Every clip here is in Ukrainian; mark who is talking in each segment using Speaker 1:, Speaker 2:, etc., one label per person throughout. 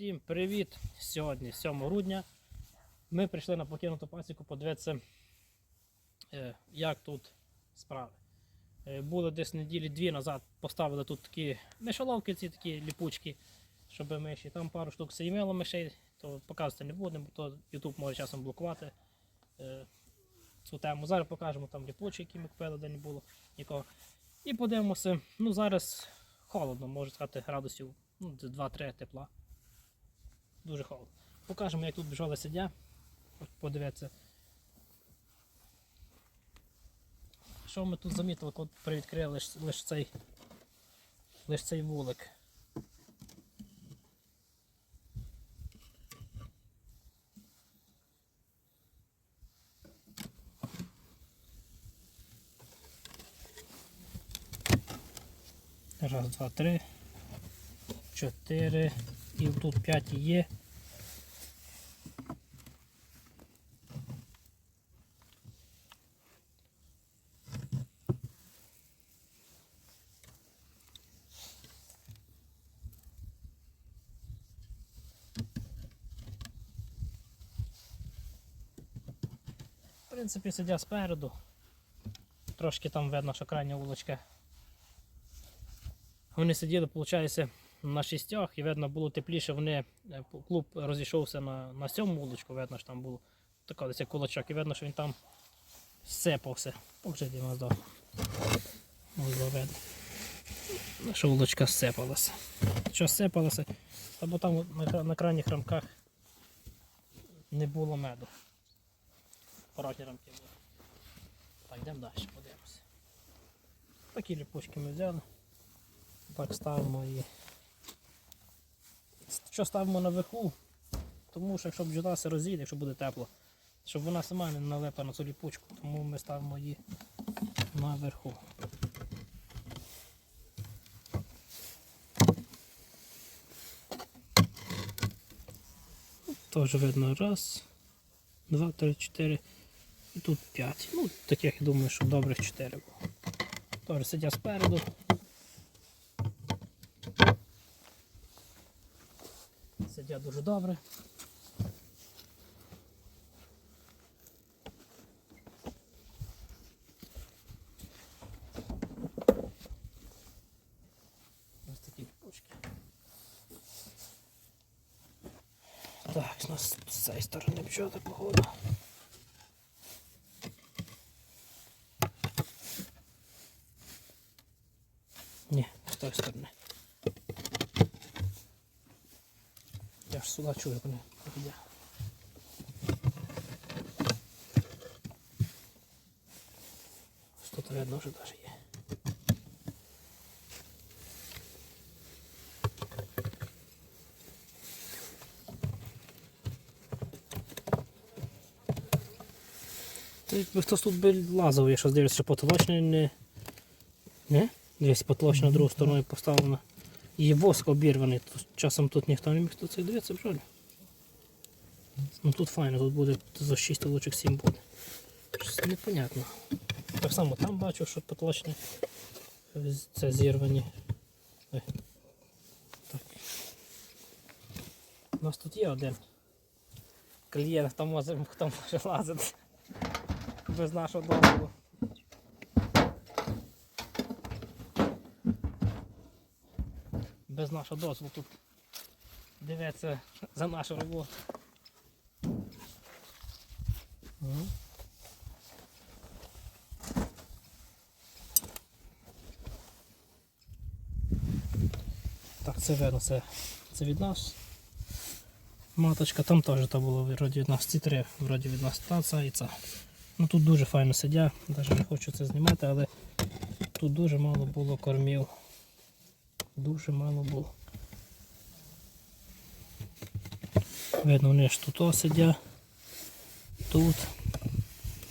Speaker 1: Всім привіт! Сьогодні, 7 грудня. Ми прийшли на покинуту пасіку подивитися, е, як тут справи. Е, Були десь неділі дві назад, поставили тут такі мишоловки, ці такі ліпучки, щоб миші. Там пару штук сімело мишей, то показувати не будемо, бо то YouTube може часом блокувати е, цю тему. Зараз покажемо там ліпучі, які ми купили, де не було нікого. І подивимося. Ну зараз холодно, можна сказати, градусів ну, 2-3 тепла. Дуже холодно. Покажемо, як тут бджоли сидять. Подивіться. Що ми тут замітили, коли привідкрили лише лиш цей, лиш цей вулик. Раз, два, три, чотири. І тут п'ять є. В принципі, сидять спереду. Трошки там видно, що крайня вулочка. Вони сиділи, виходить, на шістьох, і видно було тепліше. Вони е, клуб розійшовся на, на сьому вуличку, видно, що там було тако десь кулачок, і видно, що він там сипався. Можливо видно. Що вуличка сипалася. Що сипалося? Або там на, на крайніх рамках не було меду. Порожні рамки були. Так, йдемо далі, подивимося. Такі ліпучки ми взяли. Так ставимо її. Що ставимо наверху? Тому що якщо бджола розійде, якщо буде тепло, щоб вона сама не налипла на цю ліпучку, тому ми ставимо її наверху. Теж видно раз, два, три, чотири. І тут п'ять. Ну, таких я думаю, що добрих чотири було. Теж сидять спереду. Сидять дуже добре. Ось такі пучки. Так, у нас з цієї сторони пчоти погода. Ні, з тої сторони. Я ж сюди чую, як вони. Що то видно вже навіть є. Якби хтось тут би лазив, я щось дивлюся, що потолочне не. Не? Дивись, потолочне на другу сторону поставлено. І воск обірваний. Часом тут ніхто не міг тут це дивитися, бжолі. Ну тут файно, тут буде за 6 лучок 7 буде. Щось непонятно. Так само там бачу, що потолочні з- це зірвані. Е. Так. У нас тут є один клієнт, хто може, хто може лазити без нашого дозволу. Без нашого дозволу тут дивиться за нашу роботу. Так, це видно, це, це від нас. Маточка там теж то було вроді від нас ці три, вроді від нас та ця. Ну тут дуже файно сидять, навіть не хочу це знімати, але тут дуже мало було кормів. Дуже мало було. Видно, вони ж тут сидять. Тут.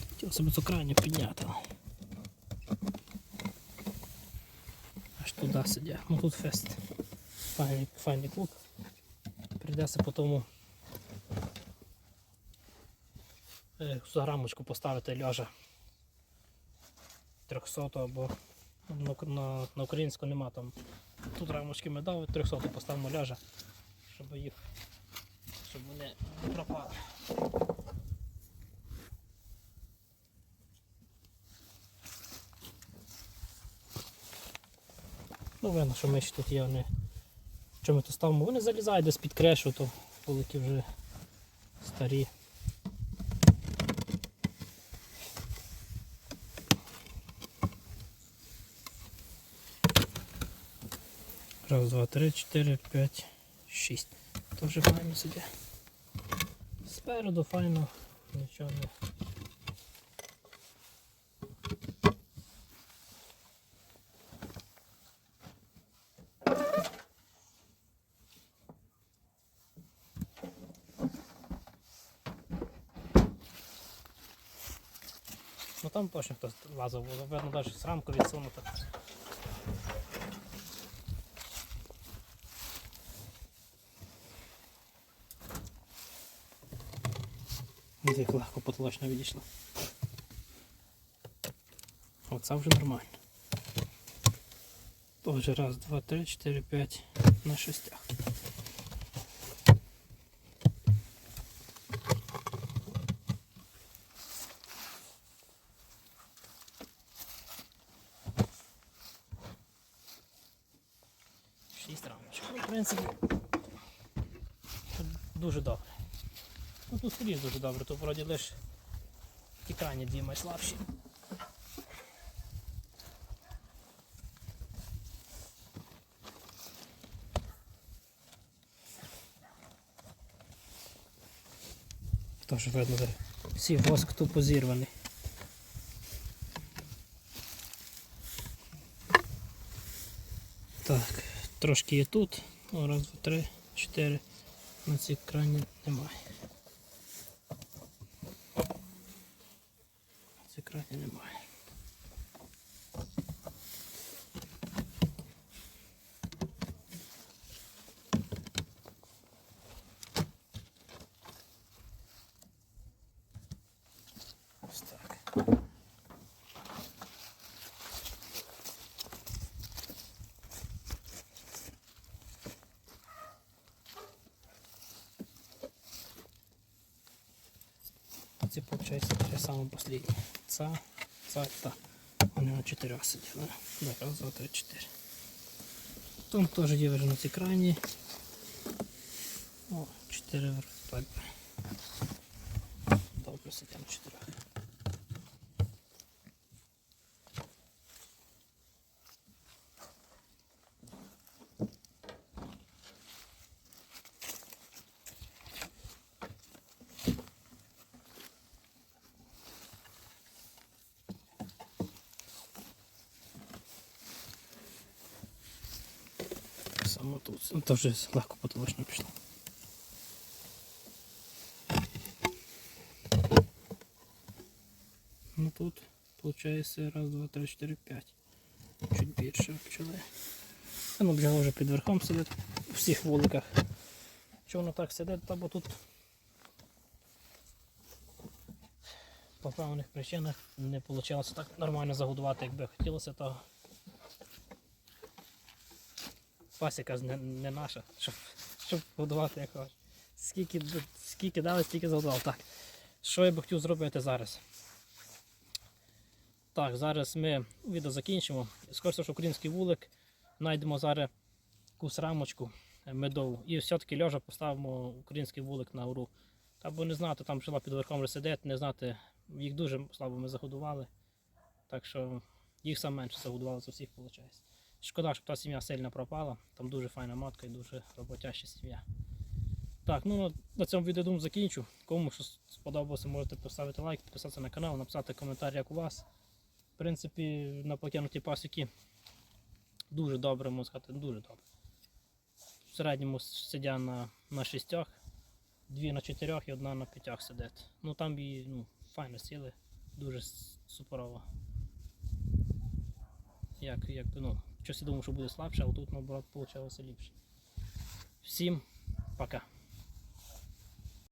Speaker 1: Хотів себе цю крайню підняти. Аж туди сидять. Ну тут фест. Файний, файний клуб. Прийдеться по тому е, за рамочку поставити ляжа 300 або на, на, на українську нема там. Тут рамочки ми дали, 300 поставимо ляжа. щоб їх щоб вони не пропали. Ну, видно, що миші тут є, вони. Що ми тут ставимо? Вони залізають десь під крешу, то вулики вже старі. Раз, два, три, чотири, п'ять, шість. Тоже файно сидять. Спереду файно, нічого не. Ну там точно хтось лазив, видно навіть з рамку відсунуто. Ось Як легко потолочно відійшло. Оце вже нормально. Тоже раз, два, три, чотири, п'ять на шестях. Шість рамочок. В принципі, дуже добре. Ну тут скрізь дуже добре, тут вроді лише ті крайні дві найслабші. Тож видно, всі воск тупо зірваний. Так, трошки є тут. Раз, два, три, чотири. На цій крані немає. Крані немає. Ось так. Ці, три самые последние. Ца, ца, та. Вони на чотирьох сиділи. Да, раз, два, три, чотири. Там теж є цій крайній. О, чотири так. Добре сидять на чотирьох. Саме тут. Ну, то вже легко потолочно пішло. Ну тут получается раз, два, три, чотири, п'ять. Чуть більше пчели. Ну бджола вже під верхом сидить у всіх вуликах. Чого воно так сидить, та бо тут по певних причинах не вийшло так нормально загодувати, як би хотілося, то пасіка не, не наша, щоб, щоб годувати як хочеш. Скільки, скільки дали, стільки загодував. Так. Що я би хотів зробити зараз? Так, зараз ми відео закінчимо. Скоріше, що український вулик. Знайдемо зараз якусь рамочку е, медову. І все-таки льожа поставимо український вулик на гору. Або не знати, там пчела під верхом сидить, не знати, їх дуже слабо ми загодували. Так що їх сам менше загодували за всіх, виходить. Шкода, щоб та сім'я сильно пропала. Там дуже файна матка і дуже роботяща сім'я. Так, ну на цьому відео думаю, закінчу. Кому щось сподобалося, можете поставити лайк, підписатися на канал, написати коментар, як у вас. В принципі, на покинуті пасіки дуже добре, можна сказати, дуже добре. В середньому сидять на, на шістьох, дві на чотирьох і одна на п'ятьох сидить. Ну там і ну, файно сіли, дуже суперово. Як, як, ну, щось я думав, що буде слабше, а тут наоборот вийшло ліпше. Всім пока.